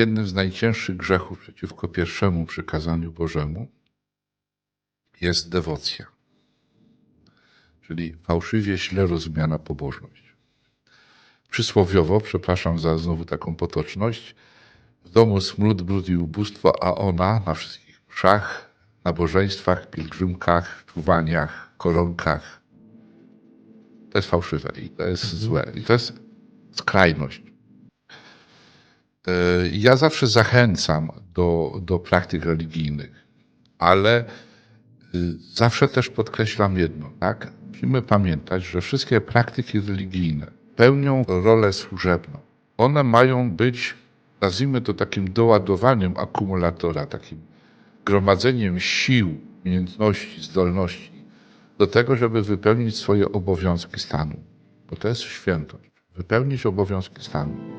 jednym z najcięższych grzechów przeciwko pierwszemu przykazaniu Bożemu jest dewocja, czyli fałszywie źle rozumiana pobożność. Przysłowiowo, przepraszam za znowu taką potoczność, w domu smród, brud i ubóstwo, a ona na wszystkich mszach, nabożeństwach, pielgrzymkach, czuwaniach, koronkach. To jest fałszywe i to jest złe. I to jest skrajność. E, Ja zawsze zachęcam do, do praktyk religijnych, ale y, zawsze też podkreślam jedno, tak? Musimy pamiętać, że wszystkie praktyki religijne pełnią rolę służebną. One mają być, nazwijmy to takim doładowaniem akumulatora, takim gromadzeniem sił, umiejętności, zdolności do tego, żeby wypełnić swoje obowiązki stanu. Bo to jest świętość. Wypełnić obowiązki stanu.